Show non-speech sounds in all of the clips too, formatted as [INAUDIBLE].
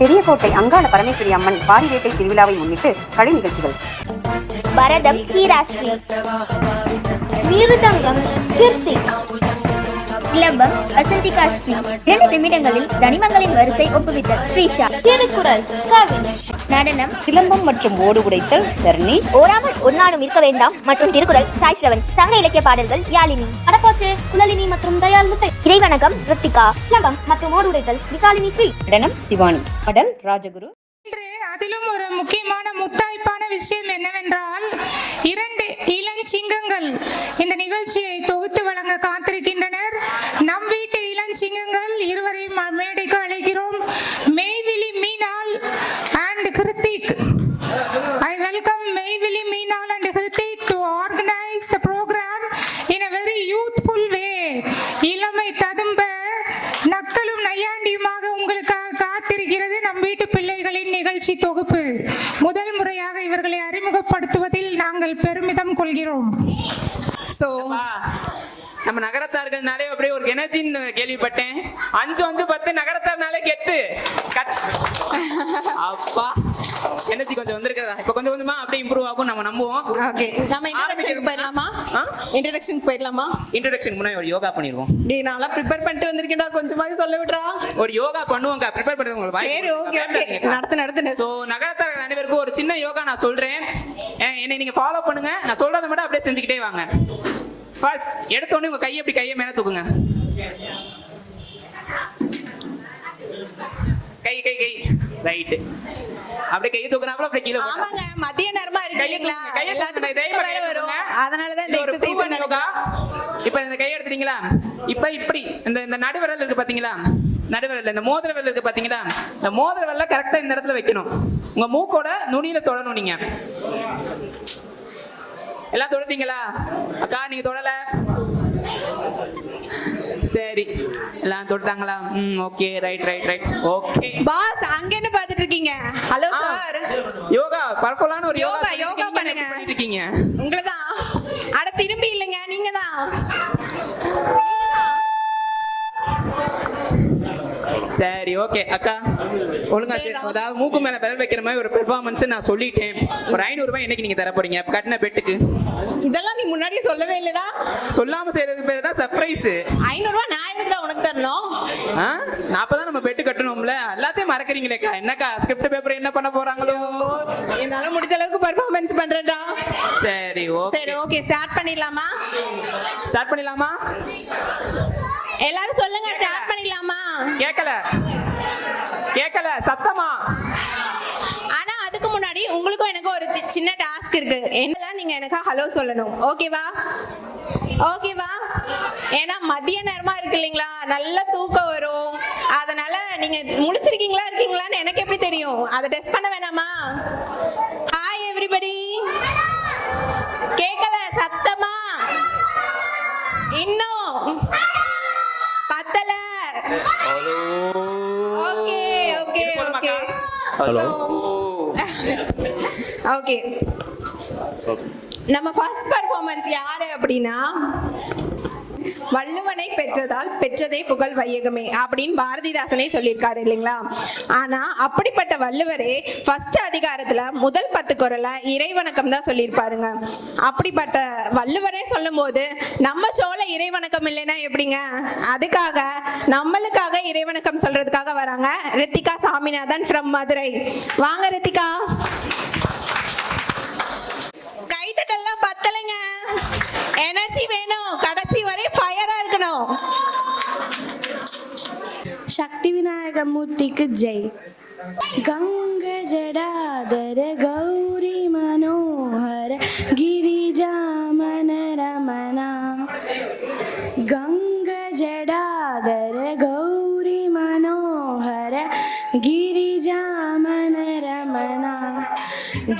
பெரியகோட்டை அங்காள பரமேஸ்வரி அம்மன் பாரிவேட்டை திருவிழாவை முன்னிட்டு கலை நிகழ்ச்சிகள். பரதம் மிருதங்கம் கீர்த்தி இளம்பம் வசந்தி காஷ்மி இரண்டு நிமிடங்களில் தனிமங்களின் வரிசை ஒப்புவித்த ஸ்ரீஷா திருக்குறள் நடனம் சிலம்பம் மற்றும் ஓடு உடைத்தல் தர்ணி. ஓராமல் ஒரு நாளும் இருக்க வேண்டாம். மற்றும் திருக்குறள் சாய் ஸ்ரவன் சங்க இலக்கிய பாடல்கள் யாழினி. கடப்போச்சு குழலினி மற்றும் தயாள் முத்தை. இறைவணக்கம் ரித்திகா சிலம்பம் மற்றும் ஓடு உடைத்தல் விசாலினி ஸ்ரீ. நடனம் சிவானி. பாடல் ராஜகுரு. இன்று அதிலும் ஒரு முக்கியமான முத்தாய்ப்பான விஷயம் என்னவென்றால் இரண்டு இளஞ்சிங்கங்கள் இந்த நிகழ்ச்சியை தொகுத்து வழங்க காத்திருக்கின்றனர். நம் வீட்டு இளஞ்சிங்கங்கள் இருவரையும் மேடைக்கு அழைக்கிறோம். Meivizhi Meenal and Kiruthik. I welcome Meivizhi Meenal and Kiruthik to organise the programme in a very youthful நம் வீட்டு பிள்ளைகளின் நிகழ்ச்சி தொகுப்பு. முதல் முறையாக இவர்களை அறிமுகப்படுத்துவதில் நாங்கள் பெருமிதம் கொள்கிறோம். அப்பா, நம்ம நகரத்தார்கள்னாலே அப்படியே ஒரு எனர்ஜின்னு கேள்விப்பட்டேன். அஞ்சு அஞ்சு பத்து நகரத்தார்னாலே கெத்து. கத் [LAUGHS] அப்பா. எனர்ஜி கொஞ்சம் வந்திருக்கிறதா? இப்ப கொஞ்சம் கொஞ்சமா அப்படியே இம்ப்ரூவ் ஆகும் நம்ம நம்புவோம். ஓகே நம்ம இன்ட்ரடக்ஷனுக்கு போயிடலாமா? இன்ட்ரடக்ஷனுக்கு போயிடலாமா? இன்ட்ரோடக்ஷன் முன்னாடி ஒரு யோகா பண்ணிடுவோம். டேய் நான்லாம் ப்ரிப்பேர் பண்ணிட்டு வந்திருக்கேன்டா. கொஞ்சமாவது சொல்ல விட்றா. ஒரு யோகா பண்ணுவோங்க ப்ரிப்பேர் பண்ணுறது உங்களுக்கு சரி ஓகே ஓகே நடத்து நடத்து ஸோ நகரத்தார்கள் அனைவருக்கும் ஒரு சின்ன யோகா நான் சொல்றேன். அஹ் என்னை நீங்க ஃபாலோ பண்ணுங்க. நான் சொல்றதை மட்டும் அப்படியே செஞ்சுக்கிட்டே வாங்க. ஃபர்ஸ்ட் எடுத்த உடனே உங்க கையை அப்படி கையை மேல தூக்குங்க. கை கை கை. ரைட்டு அப்படியே கையை தூக்குனாப்புல அப்படியே கீழே. ஆமாங்க மதிய நேரமா இருக்கு இல்லைங்களா? எல்லாத்துக்கும் தைரியமா வேற வரும். அதனால தான் இந்த proven யோகா. இப்ப இந்த கையை எடுத்துறீங்களா? இப்ப இப்படி இந்த இந்த நடுவிரல் இருக்கு பாத்தீங்களா? நடுவிரல் இந்த மோதிர விரல் இருக்கு பாத்தீங்களா? இந்த மோதிர விரல கரெக்டா இந்த இடத்துல வைக்கணும். உங்க மூக்கோட நுனியில தொடணும் நீங்க. எல்லாம் தொடுத்தீங்களா? அக்கா நீங்க தொடல. சரி. எல்லாம் தொட்டாங்களா? ம் okay right right right okay boss அங்க என்ன பார்த்துட்டு இருக்கீங்க ஹலோ சார் யோகா பர்ஃபுல்லான ஒரு யோகா, யோகா பண்ணுங்க. பண்ணிட்டு இருக்கீங்க உங்களை தான் அட திரும்பி இல்லைங்க நீங்க தான் சரி ஓகே அக்கா. ஒழுங்கா அதாவது மூக்கு மேல விரல் வைக்கிற மாதிரி ஒரு பெர்ஃபார்மன்ஸ் நான் சொல்லிட்டேன். ஒரு ஐநூறு ரூபாய் என்னைக்கு நீங்க தர போறீங்க? கட்டின பெட்டுக்கு. இதெல்லாம் நீ முன்னாடியே சொல்லவே இல்லடா. சொல்லாம செய்யறது பேர் தான் சர்ப்ரைஸ் ஐநூறு ரூபாய் நான் எதுக்குடா உனக்கு தரணும்? நான் அப்பதான் நம்ம பெட்டு கட்டணும்ல. எல்லாத்தையும் மறக்கறீங்களேக்கா என்னக்கா ஸ்கிரிப்ட் பேப்பர் என்ன பண்ண போறாங்களோ? என்னால முடிஞ்ச அளவுக்கு பர்ஃபார்மன்ஸ் பண்றேன்டா. சரி ஓகே. சரி ஓகே. ஸ்டார்ட் பண்ணிடலாமா? ஸ்டார்ட் பண்ணிடலாமா? எல்லாரும் சொல்லுங்க ஸ்டார்ட் பண்ணிடலாமா கேட்கல கேட்கல சத்தமா? ஆனா அதுக்கு முன்னாடி உங்களுக்கும் எனக்கும் ஒரு சின்ன டாஸ்க் இருக்கு. என்னலாம் நீங்க எனக்கு ஹலோ சொல்லணும். ஓகேவா ஓகேவா ஏன்னா மதிய நேரமா இருக்கு இல்லைங்களா? நல்ல தூக்கம் வரும். அதனால நீங்க முழிச்சிருக்கீங்களா இருக்கீங்களான்னு எனக்கு எப்படி தெரியும்? அதை டெஸ்ட் பண்ண வேணாமா ஹாய் எவ்ரிபடி கேட்கல சத்தமா இன்னும் பத்தல ஓகே ஓகே இது போதுமாக்கா? ஓகே ஓகே நம்ம ஃபர்ஸ்ட் பர்ஃபார்மன்ஸ் யாரு அப்படின்னா வள்ளுவனை பெற்றதால் பெற்றதே புகழ் வையகமே அப்படின்னு பாரதிதாசனே சொல்லியிருக்காரு இல்லைங்களா? ஆனா அப்படிப்பட்ட வள்ளுவரே ஃபர்ஸ்ட் அதிகாரத்துல முதல் பத்து குரல இறைவணக்கம் தான் சொல்லியிருப்பாருங்க. அப்படிப்பட்ட வள்ளுவரே சொல்லும்போது நம்ம சோழ இறைவணக்கம் இல்லைன்னா எப்படிங்க? அதுக்காக நம்மளுக்காக இறைவணக்கம் சொல்றதுக்காக வராங்க ரித்திகா சாமிநாதன் ஃப்ரம் மதுரை. வாங்க ரித்திகா. பத்தலைங்க. எனர்ஜி வேணும். கடைசி வரை ஃபயரா இருக்கணும். சக்தி விநாயக மூர்த்திக்கு ஜெய். கங்க ஜடாதர கௌரி மனோகர கிரிஜாமன ரமணா கங்க ஜடாதர கௌரி மனோகர கிரிஜாமன ரமணா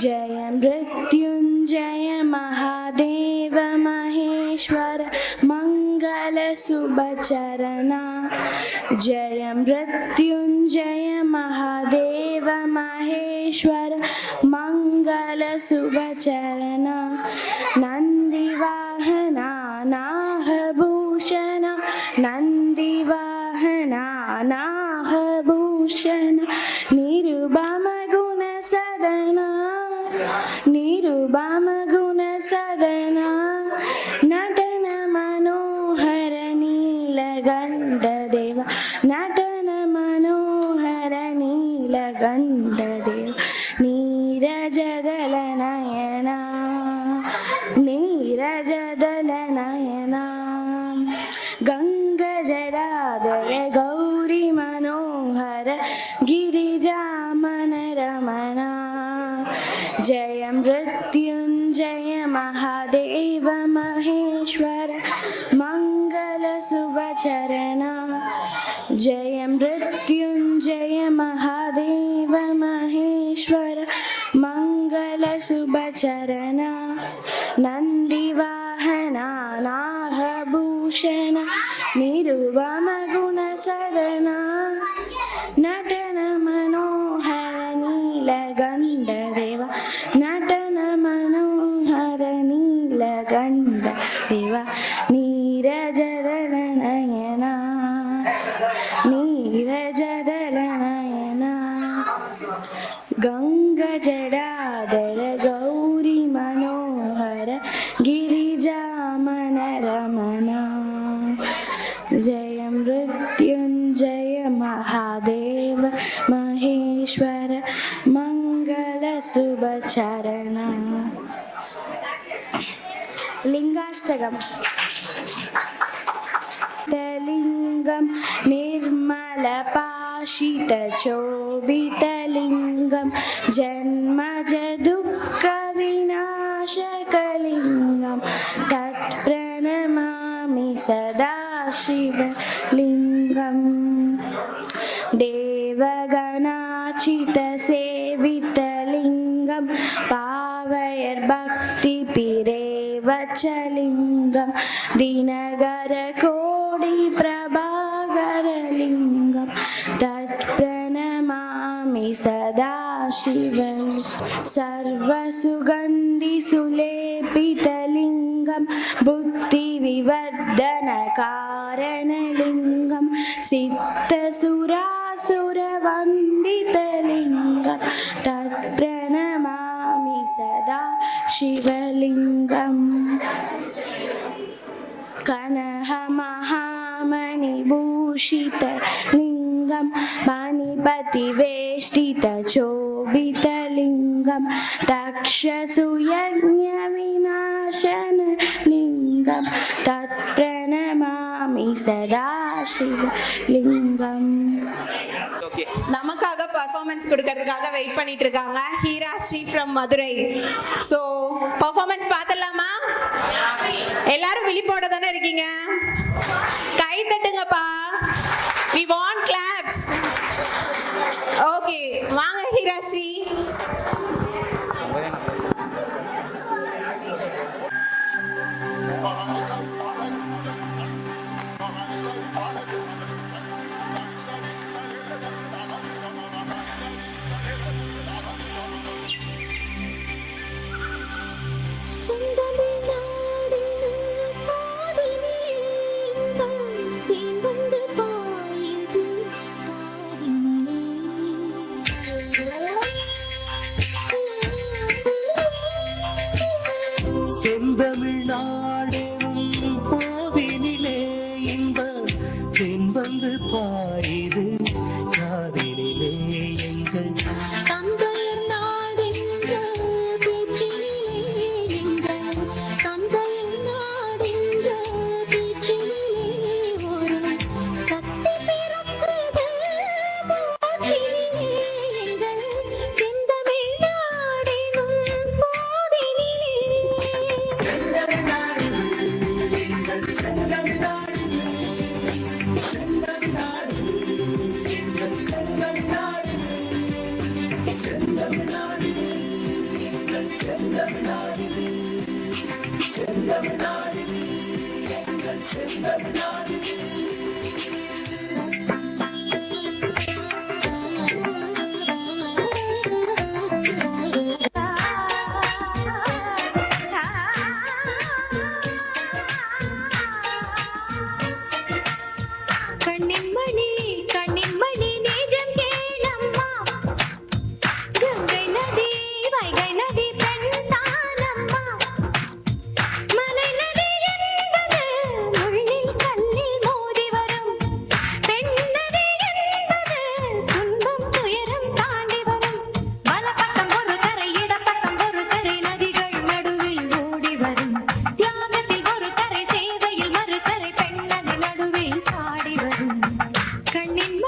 ஜய बचरणा जयं मृत् శుభచరణ నంద महादेव महेश्वर मङ्गलशुभचरणा लिङ्गाष्टकम् लिङ्गं निर्मलपाशितचोभितलिङ्गं जन्मज दुःखविनाशकलिङ्गं तत्प्रणमामि सदा शिवलिङ्गम् पावयर्भक्तिपिरेव च लिङ्गं दिनगरकोटिप्रभाकरलिङ्गं तत्प्रणमामि सदा शिव सर्वसुगन्धिसुलेपितलिङ्गं बुद्धिविवर्धनकारणलिङ्गं सिद्धसुरासुरवन्दितलिङ्गं तत्प्रणमामि सदा शिवलिङ्गम् कनहमहामणिभूषितलिङ्गं मणिपतिवेष्टितचोभितलिङ्गं तक्षसुयज्ञविनाशनलिङ्गं तत्प्रणमामि सदा शिवलिङ्गम् ஓகே. நமக்காக பர்ஃபார்மன்ஸ் கொடுக்கறதுக்காக வெயிட் பண்ணிட்டு இருக்காங்க Heera Sri from Madurai. So performance பார்த்துடலாமா? எல்லாரும் விழிப்போட தானே இருக்கீங்க? கை தட்டுங்கப்பா. வி வாண்ட் கிளாப்ஸ் ஓகே வாங்க ஹீரா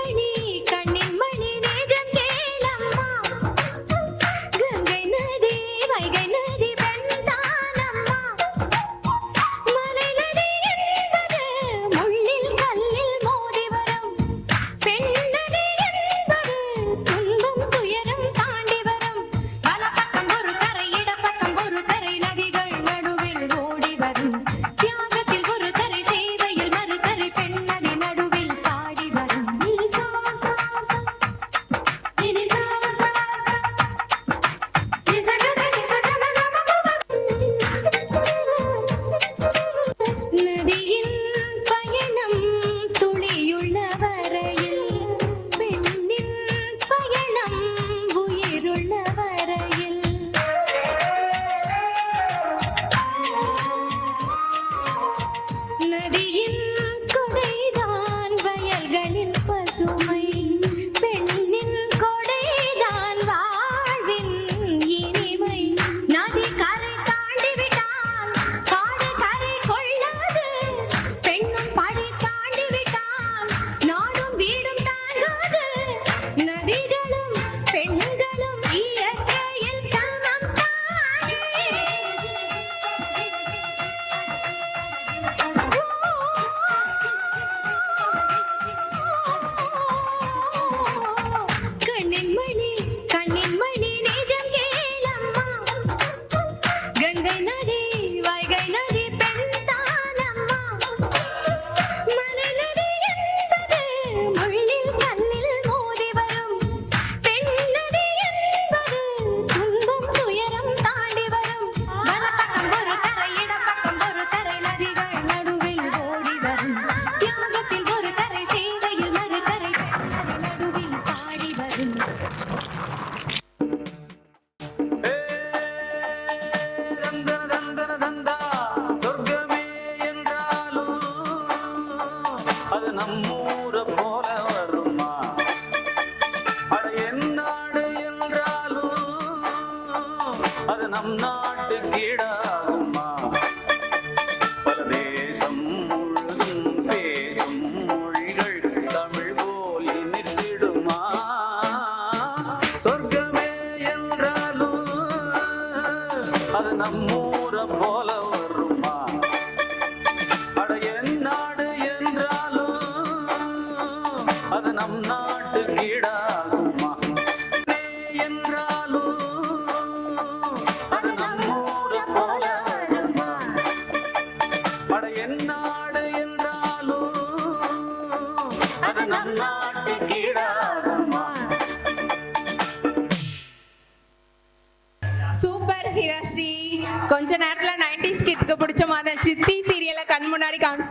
மணி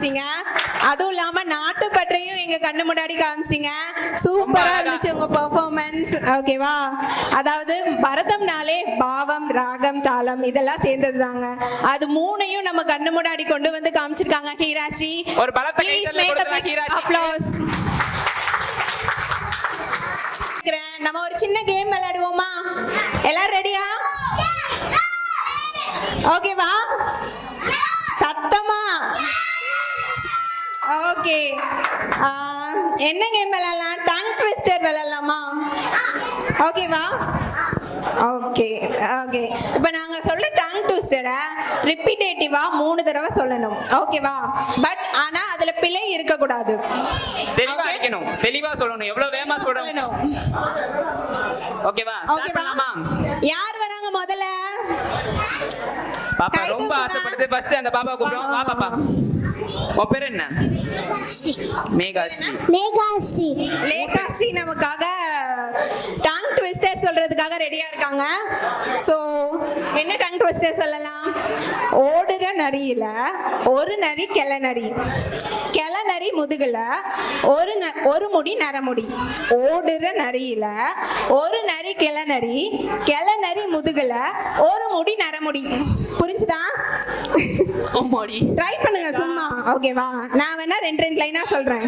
காமிச்சிட்டீங்க. அதுவும் இல்லாம நாட்டு பற்றையும் எங்க கண்ணு முன்னாடி காமிச்சிட்டீங்க சூப்பரா இருந்துச்சு உங்க பெர்ஃபார்மன்ஸ் ஓகேவா அதாவது பரதம்னாலே பாவம் ராகம் தாளம் இதெல்லாம் சேர்ந்தது தாங்க அது மூணையும் நம்ம கண்ணு முன்னாடி கொண்டு வந்து காமிச்சிருக்காங்க. ஹீராஸ்ரீ ஒரு. அப்ளோஸ் நம்ம ஒரு சின்ன கேம் விளையாடுவோமா? எல்லாரும் ரெடியா ஓகேவா சத்தமா? ஓகே என்ன கேம் விளையாடலாம்? டங் ட்விஸ்டர் விளையாடலாமா? ஓகேவா ஓகே ஓகே இப்போ நாங்கள் சொல்ற டங் ட்விஸ்டரை ரிப்பீட்டேட்டிவா மூணு தடவை சொல்லணும். ஓகேவா பட் ஆனா அதுல பிழை இருக்கக்கூடாது. தெளிவா Okay? அடிக்கணும். தெளிவா சொல்லணும். எவ்வளவு வேகமா சொல்லணும். ஓகேவா ஓகேவா யார் வராங்க முதல்ல? பாப்பா ரொம்ப. ஆசைப்படுது. ஃபர்ஸ்ட் அந்த பாப்பா கூப்பிடுவோம் வா பாப்பா. உன் பேர் என்ன? மேகாஸ்ரீ. மேகாஸ்ரீ. லேகாஸ்ரீ நமக்காக டங் ட்விஸ்டர் சொல்றதுக்காக ரெடியா இருக்காங்க. ஸோ என்ன டங் ட்விஸ்டர் சொல்லலாம்? ஓடுற நரியில ஒரு நரி கிள நரி. கிள நரி முதுகுல ஒரு ஒரு முடி நரமுடி. ஓடுற நரியில ஒரு நரி கிள நரி கிள நரி முதுகுல ஒரு முடி நரமுடி. புரிஞ்சுதா? ட்ரை பண்ணுங்க சும்மா. ஓகேவா நான் வேணா ரெண்டு ரெண்டு லைனா சொல்றேன்.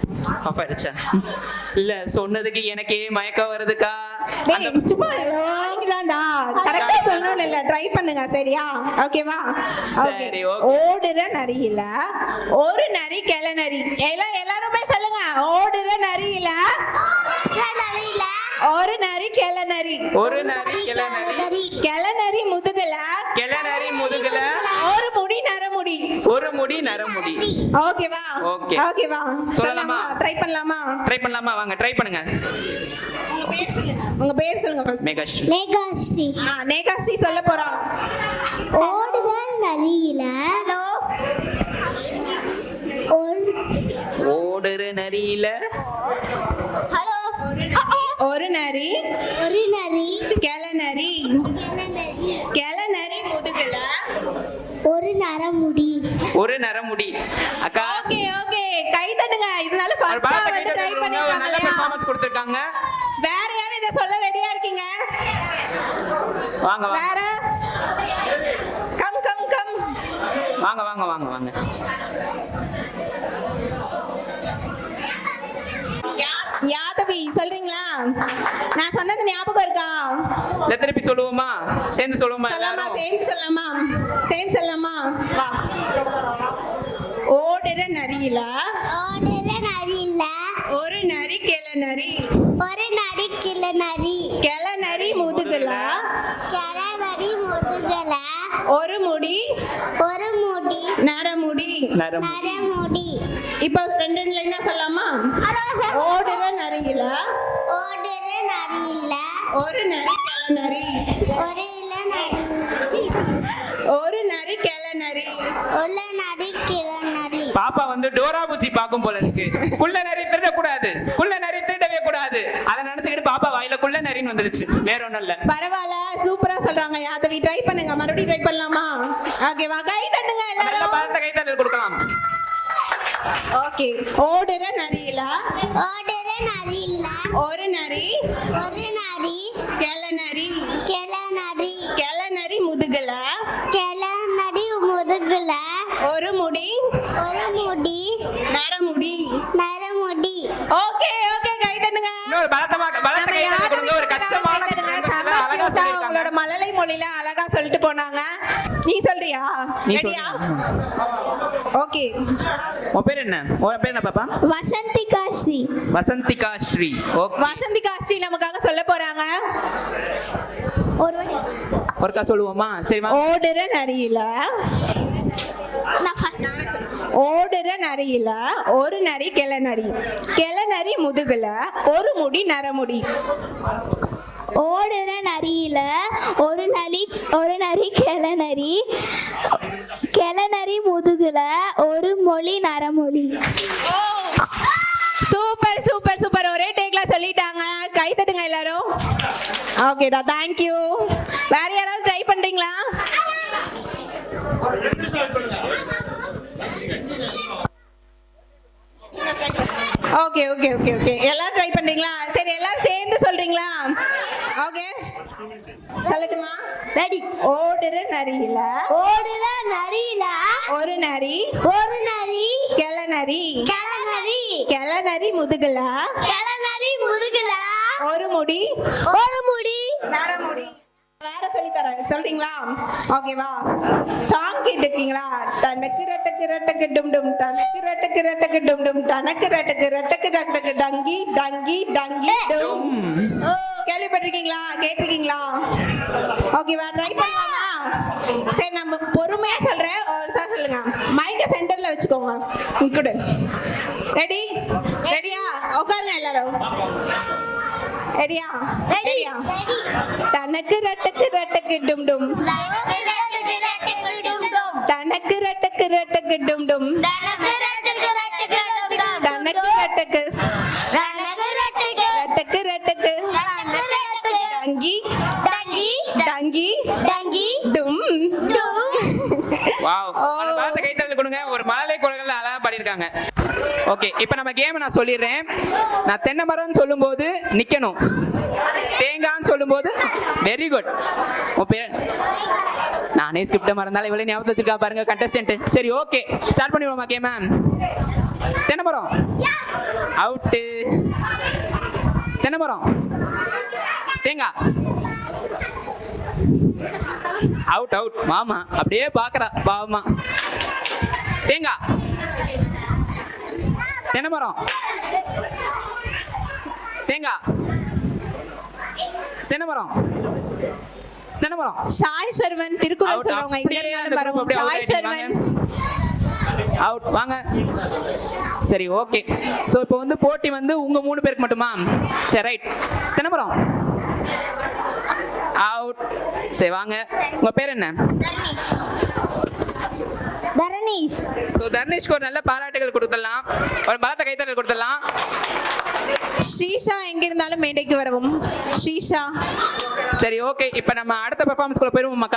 [LAUGHS] பாப்பா அடிச்சா இல்ல சொன்னதுக்கு எனக்கே மயக்கம் வருதுக்கா. டேய் சும்மா தான்டா கரெக்டா சொல்லணும் இல்ல ட்ரை பண்ணுங்க சரியா? ஓகேவா ஓகே. ஓடுற நரியில ஒரு நரி கிள நரி எல்லாம் எல்லாருமே சொல்லுங்க ஓடுற நரியில கிள நரி ஒரு நரி கிள நரி. கிள நரி. முதுகுல. கிள நரி முதுகுல. ஒரு முடி நரமுடி. ஒரு முடி நரமுடி. ஓகேவா Okay. ஓகேவா சொல்லலாமா? சொல்லலாமா? ட்ரை பண்ணலாமா? ட்ரை பண்ணலாமா? வாங்க ட்ரை பண்ணுங்க. உங்க பேர் சொல்லுங்க. உங்க பேர் சொல்லுங்க ஃபர்ஸ்ட் மேகாஸ்ரீ. மேகாஸ்ரீ. ஆ நேகாஸ்ரீ சொல்ல போறாங்க ஓடுதல் நரியில. ஓடுற நரியில. ஹலோ ஒரு நரி. ஒரு நரி. கிள நரி. கிள நரி. முதுகுல. ஒரு நரமுடி. ஒரு நரமுடி. அக்கா. Okay okay. கை தட்டுங்க. இதனால ஃபர்ஸ்டா வந்து ட்ரை பண்ணிருக்காங்க நல்ல பெர்ஃபார்மன்ஸ் கொடுத்திருக்காங்க. வேற யாரும் இத சொல்ல ரெடியா இருக்கீங்க? வாங்க வாங்க. வேற? கம் கம் கம் வாங்க வாங்க வாங்க வாங்க யா- யாதவி சொல்றீங்களா நான் சொன்னது ஞாபகம் இருக்கா? இதை திருப்பி சொல்லுவோமா? சேர்ந்து சொல்லுவோமா சொல்லாமா எல்லாரும்? சேர்ந்து சொல்லலாமா? சேர்ந்து சொல்லலாமா? வா. ஓடுற நரியில? ஓடுற நரியில? ஒரு நரி கிள நரி. ஒரு நரி கிள நரி. கிள நரி முதுகுல? கிள நரி முதுகல? ஒரு முடி ஒரு முடி. நரமுடி. நரமுடி. இப்போ ரெண்டு ரெண்டு லைனா சொல்லலாமா? ஓடுற நரியில. ஓடுற நரியில ஒரு நரி கிள நரி. ஒரு இள நரி ஒரு நரி கிள நரி. உள்ள நரி கிள நரி பாப்பா வந்து டோரா பூச்சி பார்க்கும் போல இருக்கு. குள்ள நரி திருடக்கூடாது. குள்ள நரி திருடவே கூடாது. அதை நினைச்சுக்கிட்டு பாப்பா வாயில குள்ள நரின்னு வந்துருச்சு. வேற ஒண்ணும் இல்ல. பரவாயில்ல சூப்பரா சொல்றாங்க. யாதவி ட்ரை பண்ணுங்க. மறுபடியும் ட்ரை பண்ணலாமா? ஓகேவா கை தட்டுங்க எல்லாரும். பலத்த கைத்தட்டல் கொடுக்கலாம். ஓகே ஓடுற நரியில? ஓடுற நரியில? ஒரு நரி. ஒரு நரி. கிள நரி. கிள நரி. கிள நரி முதுகுல? கிள நரி முதுகுல. ஒரு முடி. ஒரு முடி. நரமுடி. நரமுடி. ஓகே ஓகே கை பலத்தமா அழகா. உங்களோட மழலை மொழியில அழகா சொல்லிட்டு போனாங்க. நீ சொல்றியா? ரெடியா ஓகே உன் பேர் என்ன? உன் பேர் என்ன பாப்பா? வசந்திகா ஸ்ரீ. வசந்திகா ஸ்ரீ. ஓகே வசந்தி காஸ்ட்ரி நமக்காக சொல்ல போறாங்க. ஒரு வாட்டி ஒருக்கா சொல்லுவோமா? சரி வா. ஓடுற நரியில. நான் ஃபர்ஸ்ட் ஓடுற நரியில ஒரு நரி கிளநரி. கிளநரி முதுகுல ஒரு முடி நரமுடி. ஓடுற நரியில ஒரு நரி ஒரு நரி கிளநரி கிளநரி முதுகுல ஒரு மொழி நரமொழி. Super super super. ஒரே டேக்ல சொல்லிட்டாங்க. கை தட்டுங்க எல்லாரும். ஓகேடா தேங்க்யூ வேற யாராவது ட்ரை பண்றீங்களா? ஓகே ஓகே ஓகே ஓகே எல்லாரும் ட்ரை பண்றீங்களா? சரி எல்லாரும் சேர்ந்து சொல்றீங்களா? ஓகே சொல்லட்டுமா? ரெடி ஓடுற நரியில. ஓடுற நரியில. ஒரு நரி. ஒரு நரி. கிளநரி கிளநரி கிளநரி முதுகுல. கிளநரி முதுகுல. ஒரு முடி. ஒரு முடி. நரமுடி. வேற சொல்லி தரேன் சொல்றீங்களா ஓகேவா சாங் கேட்டுக்கீங்களா டனக்கு ரட்டக்கு ரட்டக்கு டும் டும் டனக்கு ரட்டக்கு ரட்டக்கு டும் டும் டனக்கு ரட்டக்கு ரட்டக்கு ரட்டக்கு டங்கி டங்கி டங்கி டும். கேள்விப்பட்டிருக்கீங்களா? கேட்டிருக்கீங்களா? ஓகேவா ட்ரை பண்ணலாமா? சரி நம்ம பொறுமையா சொல்றேன். ஒரு சார் சொல்லுங்க. மைக்க சென்டர்ல வச்சுக்கோங்க. இங்குடு ரெடி ரெடியா உட்காருங்க எல்லாரும். ரெடியா ரெடியா தனக்கு ரட்டக்கு ரட்டக்கு டும் டும். தனக்கு ரட்டக்கு ரட்டக்கு டும் டும். தனக்கு ரட்டக்கு ரட்டக்கு ரட்டக்கு டங்கி டும். வாவ். அந்த பாத்த கைத்தறல் கொடுங்க. ஒரு மழலை குரல்கள் அழகா பாடியிருக்காங்க. ஓகே இப்போ நம்ம கேம் நான் சொல்லிடுறேன். நான் தென்னை மரம்னு சொல்லும்போது நிக்கணும். தேங்கான்னு சொல்லும்போது வெரி குட் நானே ஸ்கிரிப்ட மறந்தாலும் இவ்வளவு ஞாபகம் வச்சிருக்கா பாருங்க கண்டஸ்டன்ட் சரி ஓகே ஸ்டார்ட் பண்ணிடுவோமா கேம் தென்னை மரம் அவுட்டு தென்னை மரம் தேங்காய். அவுட் அவுட் மாமா அப்படியே பாக்குறா பாவமா. தேங்காய் தென்னை மரம்? தேங்காய் தென்னை மரம்? தென்னை மரம்? சாய் சர்வன் திருக்குறள். சொல்றவங்க இங்க இருந்தாலும் out சாய் சர்வன். அவுட் வாங்க. சரி ஓகே ஸோ இப்போ வந்து போட்டி வந்து உங்க மூணு பேருக்கு மட்டுமா? சரி ரைட் தென்னை மரம்? அவுட் சரி வாங்க. உங்க பேர் என்ன? தரணீஷ். ஸோ தர்ணேஷ்க்கு ஒரு நல்ல பாராட்டுகள் கொடுத்துடலாம். ஒரு பலத்த கைத்தறல் கொடுத்துடலாம். ஸ்ரீஷா எங்க இருந்தாலும் மேடைக்கு வரவும். ஸ்ரீஷா. சரி ஓகே இப்போ நம்ம அடுத்த பெர்ஃபார்மன்ஸ்குள்ள போயிருவோம் மக்கள்.